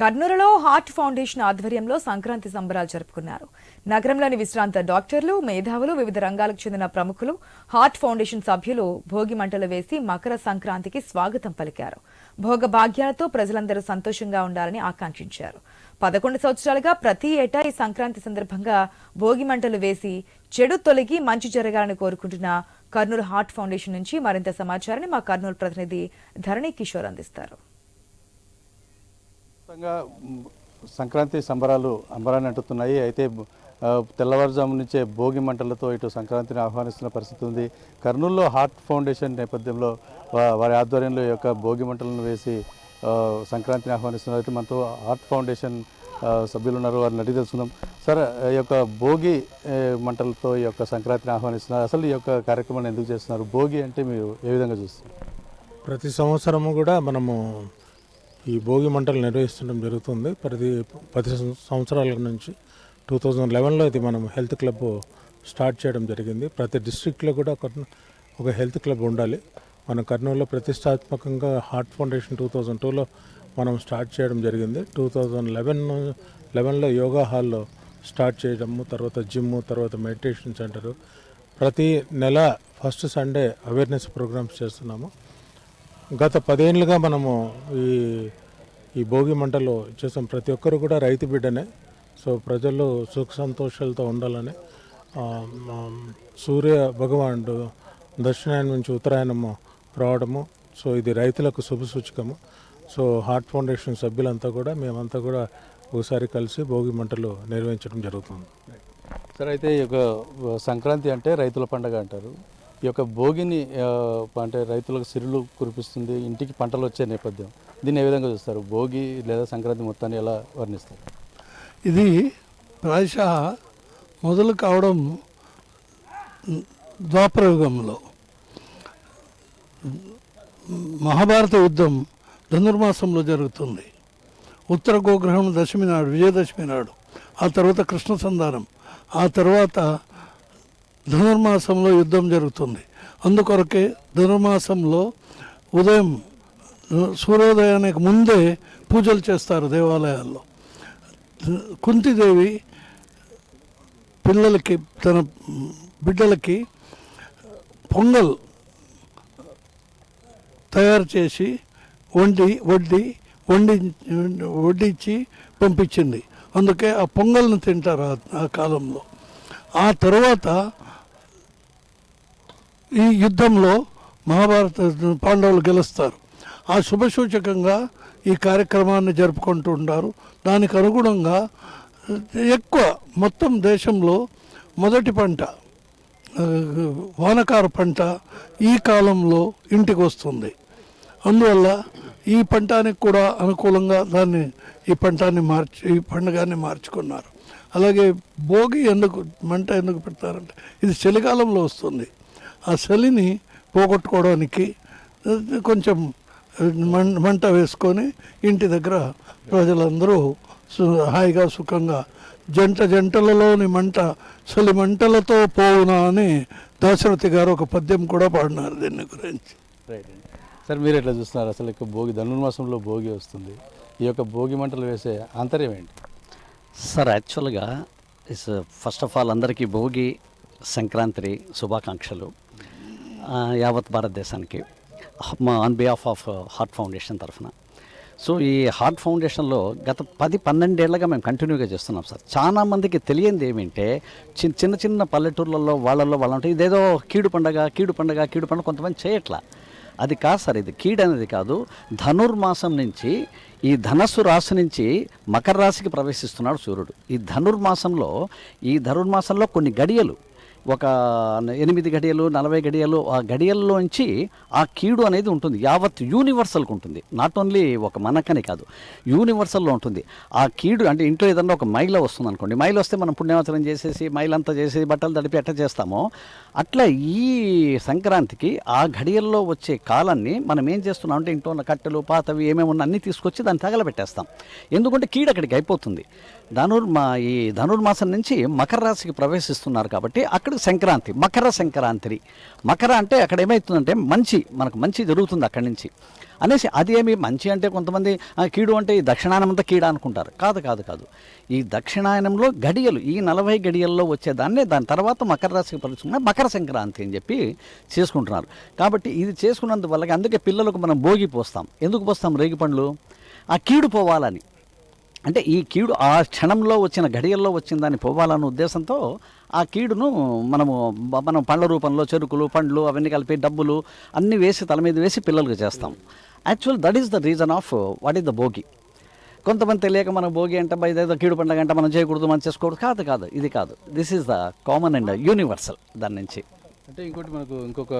కర్నూలులో heart foundation ఆధ్వర్యంలో సంక్రాంతి సంబరాలు జరుపుకున్నారు. నగరంలోని విశ్రాంత డాక్టర్లు మేధావులు వివిధ రంగాలకు చెందిన ప్రముఖులు హార్ట్ ఫౌండేషన్ సభ్యులు భోగి మంటలు వేసి మకర సంక్రాంతికి స్వాగతం పలికారు. భోగ భాగ్యాలతో ప్రజలందరూ సంతోషంగా ఉండాలని ఆకాంక్షించారు. పదకొండు సంవత్సరాలుగా ప్రతి ఏటా ఈ సంక్రాంతి సందర్భంగా భోగి మంటలు వేసి చెడు తొలగి మంచి జరగాలని కోరుకుంటున్న కర్నూలు హార్ట్ ఫౌండేషన్ నుంచి మరింత సమాచారాన్ని మా కర్నూలు ప్రతినిధి ధరణి కిషోర్ అందిస్తారు. మొత్తంగా సంక్రాంతి సంబరాలు అంబరాన్ని అంటుతున్నాయి. అయితే తెల్లవారుజాము నుంచే భోగి మంటలతో ఇటు సంక్రాంతిని ఆహ్వానిస్తున్న పరిస్థితి ఉంది. కర్నూలులో హార్ట్ ఫౌండేషన్ నేపథ్యంలో వారి ఆధ్వర్యంలో ఈ యొక్క భోగి మంటలను వేసి సంక్రాంతిని ఆహ్వానిస్తున్నారు. అయితే మనతో హార్ట్ ఫౌండేషన్ సభ్యులు ఉన్నారు వారిని అడిగి తెలుసుకుందాం. సార్ ఈ యొక్క భోగి మంటలతో ఈ యొక్క సంక్రాంతిని ఆహ్వానిస్తున్నారు. అసలు ఈ యొక్క కార్యక్రమాన్ని ఎందుకు చేస్తున్నారు? భోగి అంటే మీరు ఏ విధంగా చూస్తున్నారు? ప్రతి సంవత్సరము కూడా మనము ఈ భోగి మంటలు నిర్వహిస్తుండడం జరుగుతుంది. ప్రతి పది సంవత్సరాల నుంచి టూ థౌజండ్ లెవెన్లో ఇది మనం హెల్త్ క్లబ్ స్టార్ట్ చేయడం జరిగింది. ప్రతి డిస్ట్రిక్ట్లో కూడా ఒక ఒక హెల్త్ క్లబ్ ఉండాలి. మన కర్నూలులో ప్రతిష్టాత్మకంగా హార్ట్ ఫౌండేషన్ టూ థౌజండ్ టూలో మనం స్టార్ట్ చేయడం జరిగింది. టూ థౌజండ్ లెవెన్ లెవెన్లో యోగా హాల్లో స్టార్ట్ చేయడము తర్వాత జిమ్ తర్వాత మెడిటేషన్ సెంటరు. ప్రతి నెల ఫస్ట్ సండే అవేర్నెస్ ప్రోగ్రామ్స్ చేస్తున్నాము. గత పదేళ్ళుగా మనము ఈ ఈ భోగి మంటలో చేసాం ప్రతి ఒక్కరు కూడా రైతు బిడ్డనే. సో ప్రజలు సుఖ సంతోషాలతో ఉండాలని సూర్య భగవానుడు దక్షిణాయనం నుంచి ఉత్తరాయణము రావడము సో ఇది రైతులకు శుభ సూచకము. సో హార్ట్ ఫౌండేషన్ సభ్యులంతా కూడా మేమంతా కూడా ఒకసారి కలిసి భోగి మంటలు నిర్వహించడం జరుగుతుంది. సార్ అయితే ఈ యొక్క సంక్రాంతి అంటే రైతుల పండుగ అంటారు. ఈ యొక్క భోగిని అంటే రైతులకు సిరులు కురిపిస్తుంది ఇంటికి పంటలు వచ్చే నేపథ్యం. దీన్ని ఏ విధంగా చూస్తారు? భోగి లేదా సంక్రాంతి మొత్తాన్ని ఎలా వర్ణిస్తారు? ఇది ప్రాయశ మొదలు కావడం ద్వాపరయుగంలో. మహాభారత యుద్ధం ధనుర్మాసంలో జరుగుతుంది. ఉత్తర గోగ్రహం దశమి నాడు విజయదశమి నాడు ఆ తర్వాత కృష్ణ సంధానం ఆ తర్వాత ధనుర్మాసంలో యుద్ధం జరుగుతుంది. అందుకొరకే ధనుర్మాసంలో ఉదయం సూర్యోదయానికి ముందే పూజలు చేస్తారు దేవాలయాల్లో. కుంతిదేవి పిల్లలకి తన బిడ్డలకి పొంగల్ తయారు చేసి వండి వడ్డి వండి వడ్డించి పంపించింది. అందుకే ఆ పొంగల్ని తింటారు ఆ- ఆ కాలంలో. ఆ తర్వాత ఈ యుద్ధంలో మహాభారత పాండవులు గెలుస్తారు. ఆ శుభసూచకంగా ఈ కార్యక్రమాన్ని జరుపుకుంటూ ఉంటారు. దానికి అనుగుణంగా ఎక్కువ మొత్తం దేశంలో మొదటి పంట వానకార పంట ఈ కాలంలో ఇంటికి వస్తుంది. అందువల్ల ఈ పంటానికి కూడా అనుకూలంగా దాన్ని ఈ పంటాన్ని మార్చి ఈ పండుగని మార్చుకున్నారు. అలాగే భోగి ఎందుకు మంట ఎందుకు పెడతారంటే ఇది చలికాలంలో వస్తుంది. ఆ చలిని పోగొట్టుకోవడానికి కొంచెం మం- మంట వేసుకొని ఇంటి దగ్గర ప్రజలందరూ సు- హాయిగా సుఖంగా జంట జంటలలోని మంట చలి మంటలతో పోవునా అని దాశరథి గారు ఒక పద్యం కూడా పాడినారు దీని గురించి. రైట్ అండి సార్ మీరు ఎట్లా చూస్తున్నారు? అసలు ఇక భోగి ధనుర్మాసంలో భోగి వస్తుంది. ఈ యొక్క భోగి మంటలు వేసే ఆంతర్యం ఏంటి? సార్ యాక్చువల్గా ఇస్ ఫస్ట్ ఆఫ్ ఆల్ అందరికీ భోగి సంక్రాంతి శుభాకాంక్షలు. యావత్ భారతదేశానికి మా on behalf of Heart Foundation తరఫున. సో ఈ హార్ట్ ఫౌండేషన్లో గత పది పన్నెండేళ్ళుగా మేము కంటిన్యూగా చేస్తున్నాం సార్. చాలా మందికి తెలియంది ఏమంటే చిన్న చిన్న చిన్న పల్లెటూర్లలో వాళ్ళల్లో వాళ్ళంటే ఇదేదో కీడు పండగ కీడు పండగ కీడు పండగ కొంతమంది చేయట్లా. అది కాదు సార్ ఇది కీడు అనేది కాదు. ధనుర్మాసం నుంచి ఈ ధనస్సు రాశి నుంచి మకర రాశికి ప్రవేశిస్తున్నాడు సూర్యుడు. ఈ ధనుర్మాసంలో ఈ ధనుర్మాసంలో కొన్ని గడియలు ఒక ఎనిమిది గడియలు నలభై గడియలు ఆ గడియల్లోంచి ఆ కీడు అనేది ఉంటుంది. యావత్ యూనివర్సల్కి ఉంటుంది. నాట్ ఓన్లీ ఒక మనకని కాదు. యూనివర్సల్లో ఉంటుంది. ఆ కీడు అంటే ఇంట్లో ఏదన్నా ఒక మైల వస్తుంది అనుకోండి మైల్ వస్తే మనం పుణ్యవచనం చేసేసి అంతా చేసి బట్టలు తడిపి ఎట్ట చేస్తామో? అట్లా ఈ సంక్రాంతికి ఆ గడియల్లో వచ్చే కాలాన్ని మనం ఏం చేస్తున్నాం అంటే ఇంట్లో ఉన్న కట్టెలు పాతవి ఏమేమి ఉన్న అన్నీ తీసుకొచ్చి దాన్ని తగలబెట్టేస్తాం. ఎందుకంటే కీడు అక్కడికి అయిపోతుంది. ధనుర్ మా ఈ ధనుర్మాసం నుంచి మకర రాశికి ప్రవేశిస్తున్నారు కాబట్టి అక్కడ అక్కడ సంక్రాంతి మకర సంక్రాంతి మకర అంటే అక్కడ ఏమవుతుందంటే మంచి మనకు మంచి జరుగుతుంది అక్కడి నుంచి. అనేసి అది ఏమి మంచి అంటే కొంతమంది "ఆ, కీడు అంటే ఈ దక్షిణాయనం కీడ అనుకుంటారు. కాదు కాదు కాదు. ఈ దక్షిణాయనంలో గడియలు ఈ నలభై గడియల్లో వచ్చేదాన్నే దాని తర్వాత మకర రాశికి పలుచుకున్న మకర సంక్రాంతి అని చెప్పి చేసుకుంటున్నారు. కాబట్టి ఇది చేసుకున్నందువల్ల అందుకే పిల్లలకు మనం భోగి పోస్తాం. ఎందుకు పోస్తాం రేగి పండ్లు? ఆ కీడు పోవాలని. అంటే ఈ కీడు ఆ క్షణంలో వచ్చిన గడియల్లో వచ్చిన దాన్ని పోవాలన్న ఉద్దేశంతో ఆ కీడును మనము మనం పండ్ల రూపంలో చెరుకులు పండ్లు అవన్నీ కలిపి డబ్బులు అన్నీ వేసి తల మీద వేసి పిల్లలకు చేస్తాం. Actual that is the reason of what is the Bhogi కొంతమంది తెలియక మన భోగి అంటే బా ఇదేదో కీడు పండుగ అంటే మనం చేయకూడదు మనం చేసుకోకూడదు. కాదు కాదు ఇది కాదు. This is the common and universal దాని నుంచి. అంటే ఇంకోటి మనకు ఇంకొక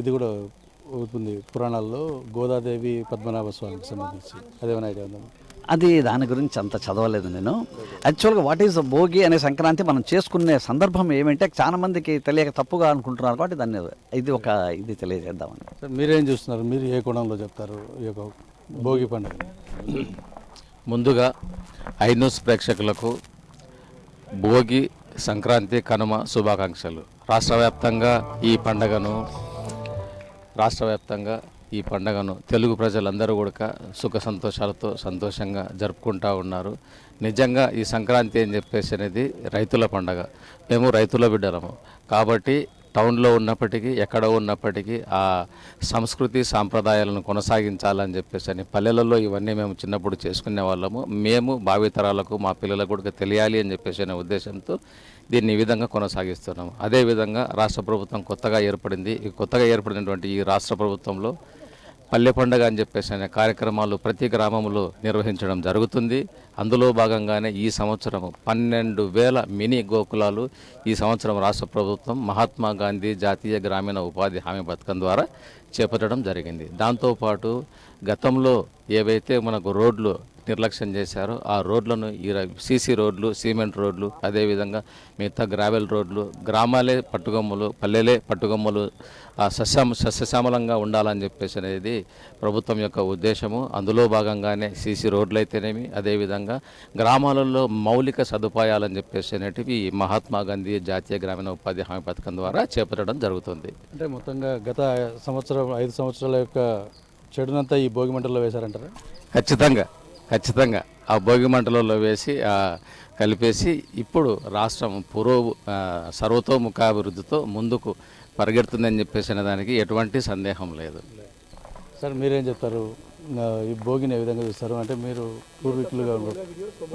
ఇది కూడా ఉంది పురాణాల్లో గోదాదేవి పద్మనాభ స్వామికి సంబంధించి. అదేమైనా ఐడియా ఉందా? అది దాని గురించి అంత చదవలేదు నేను. యాక్చువల్గా వాట్ ఈస్ భోగి అనే సంక్రాంతి మనం చేసుకునే సందర్భం ఏమంటే చాలా మందికి తెలియక తప్పుగా అనుకుంటున్నారు కాబట్టి దాన్ని ఇది ఒక ఇది తెలియజేద్దామని. సార్ మీరేం చూస్తున్నారు? మీరు ఏ కోణంలో చెప్తారు ఈ యొక్క భోగి పండుగ? ముందుగా ఐ న్యూస్ ప్రేక్షకులకు భోగి సంక్రాంతి కనుమ శుభాకాంక్షలు. రాష్ట్ర వ్యాప్తంగా ఈ పండగను రాష్ట్ర వ్యాప్తంగా ఈ పండగను తెలుగు ప్రజలందరూ కూడా సుఖ సంతోషాలతో సంతోషంగా జరుపుకుంటూ ఉన్నారు. నిజంగా ఈ సంక్రాంతి అని చెప్పేసి అనేది రైతుల పండగ. మేము రైతుల బిడ్డలము. కాబట్టి టౌన్లో ఉన్నప్పటికీ ఎక్కడ ఉన్నప్పటికీ ఆ సంస్కృతి సాంప్రదాయాలను కొనసాగించాలని చెప్పేసి అని పల్లెలలో ఇవన్నీ మేము చిన్నప్పుడు చేసుకునే వాళ్ళము. మేము భావితరాలకు మా పిల్లలకు కూడా తెలియాలి అని చెప్పేసి అనే ఉద్దేశంతో దీన్ని ఈ విధంగా కొనసాగిస్తున్నాము. అదేవిధంగా రాష్ట్ర ప్రభుత్వం కొత్తగా ఏర్పడింది. ఈ కొత్తగా ఏర్పడినటువంటి ఈ రాష్ట్ర ప్రభుత్వంలో పల్లె పండుగ అని చెప్పేసి అనే కార్యక్రమాలు ప్రతి గ్రామంలో నిర్వహించడం జరుగుతుంది. అందులో భాగంగానే ఈ సంవత్సరం పన్నెండు వేల మినీ గోకులాలు ఈ సంవత్సరం రాష్ట్ర ప్రభుత్వం మహాత్మా గాంధీ జాతీయ గ్రామీణ ఉపాధి హామీ పథకం ద్వారా చేపట్టడం జరిగింది. దాంతోపాటు గతంలో ఏవైతే మనకు రోడ్లు నిర్లక్ష్యం చేశారో. ఆ రోడ్లను ఈ సీసీ రోడ్లు సిమెంట్ రోడ్లు అదేవిధంగా మిగతా గ్రావెల్ రోడ్లు గ్రామాలే పట్టుగొమ్మలు పల్లెలే పట్టుగొమ్మలు ఆ సస్యం సస్యశ్యామలంగా ఉండాలని చెప్పేసి అనేది ప్రభుత్వం యొక్క ఉద్దేశము. అందులో భాగంగానే సీసీ రోడ్లు అయితేనేమి అదేవిధంగా గ్రామాలలో మౌలిక సదుపాయాలని చెప్పేసి అనేటివి ఈ మహాత్మా గాంధీ జాతీయ గ్రామీణ ఉపాధి హామీ పథకం ద్వారా చేపట్టడం జరుగుతుంది. అంటే మొత్తంగా గత సంవత్సరం ఐదు సంవత్సరాల యొక్క చెడునంతా ఈ భోగి మంటల్లో వేశారంటారా? ఖచ్చితంగా. ఖచ్చితంగా ఆ భోగి మంటలలో వేసి ఆ, కలిపేసి ఇప్పుడు రాష్ట్రం పురో సర్వతోముఖాభివృద్ధితో ముందుకు పరిగెడుతుందని చెప్పేసి అనే దానికి ఎటువంటి సందేహం లేదు. సార్ మీరేం చెప్తారు? ఈ భోగిని ఏ విధంగా చూస్తారు? అంటే మీరు పూర్వీకులుగా ఉన్నారు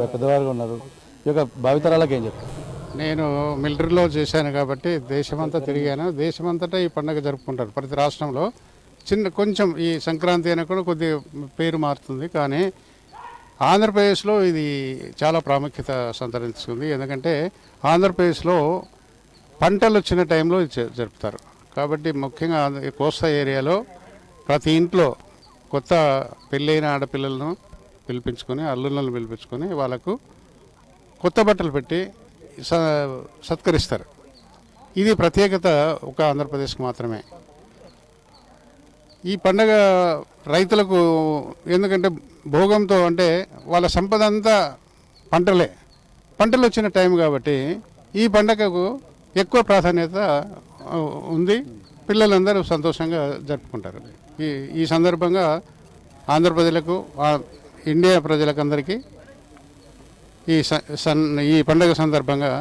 పెద్దవారుగా ఉన్నారు. ఈ యొక్క భావితరాలకు ఏం చెప్తారు? నేను మిలిటరీలో చేశాను కాబట్టి దేశమంతా తిరిగాను. దేశమంతటా ఈ పండుగ జరుపుకుంటారు. ప్రతి రాష్ట్రంలో చిన్న కొంచెం ఈ సంక్రాంతి అయినా కూడా కొద్ది పేరు మారుతుంది. కానీ ఆంధ్రప్రదేశ్లో ఇది చాలా ప్రాముఖ్యత సంతరించుకుంది. ఎందుకంటే ఆంధ్రప్రదేశ్లో పంటలు వచ్చిన టైంలో ఇది జ- జరుపుతారు. కాబట్టి ముఖ్యంగా ఈ కోస్తా ఏరియాలో ప్రతి ఇంట్లో కొత్త పెళ్ళైన ఆడపిల్లలను పిలిపించుకొని అల్లుళ్ళను పిలిపించుకొని వాళ్ళకు కొత్త బట్టలు పెట్టి స సత్కరిస్తారు. ఇది ప్రత్యేకత ఒక ఆంధ్రప్రదేశ్కి మాత్రమే. ఈ పండగ రైతులకు ఎందుకంటే భోగంతో అంటే వాళ్ళ సంపద అంతా పంటలే. పంటలు వచ్చిన టైం కాబట్టి ఈ పండగకు ఎక్కువ ప్రాధాన్యత ఉంది. పిల్లలందరూ సంతోషంగా జరుపుకుంటారు. ఈ ఈ సందర్భంగా ఆంధ్ర ప్రజలకు ఆ, ఇండియా ప్రజలకందరికీ ఈ స- సన్ ఈ పండగ సందర్భంగా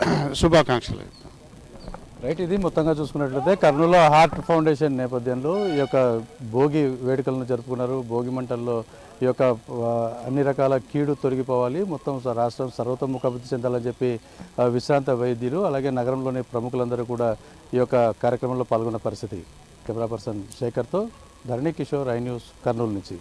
శుభాకాంక్షలు. రైట్ ఇది మొత్తంగా చూసుకున్నట్లయితే కర్నూలు హార్ట్ ఫౌండేషన్ నేపథ్యంలో ఈ యొక్క భోగి వేడుకలను జరుపుకున్నారు. భోగి మంటల్లో ఈ యొక్క అన్ని రకాల కీడు తొలగిపోవాలి. మొత్తం రాష్ట్రం సర్వతోముఖాభివృద్ధి చెందాలని చెప్పి విశ్రాంత వైద్యులు అలాగే నగరంలోని ప్రముఖులందరూ కూడా ఈ యొక్క కార్యక్రమంలో పాల్గొన్న పరిస్థితి. కెమెరా పర్సన్ శేఖర్తో ధరణి కిషోర్ ఐ న్యూస్ కర్నూలు నుంచి.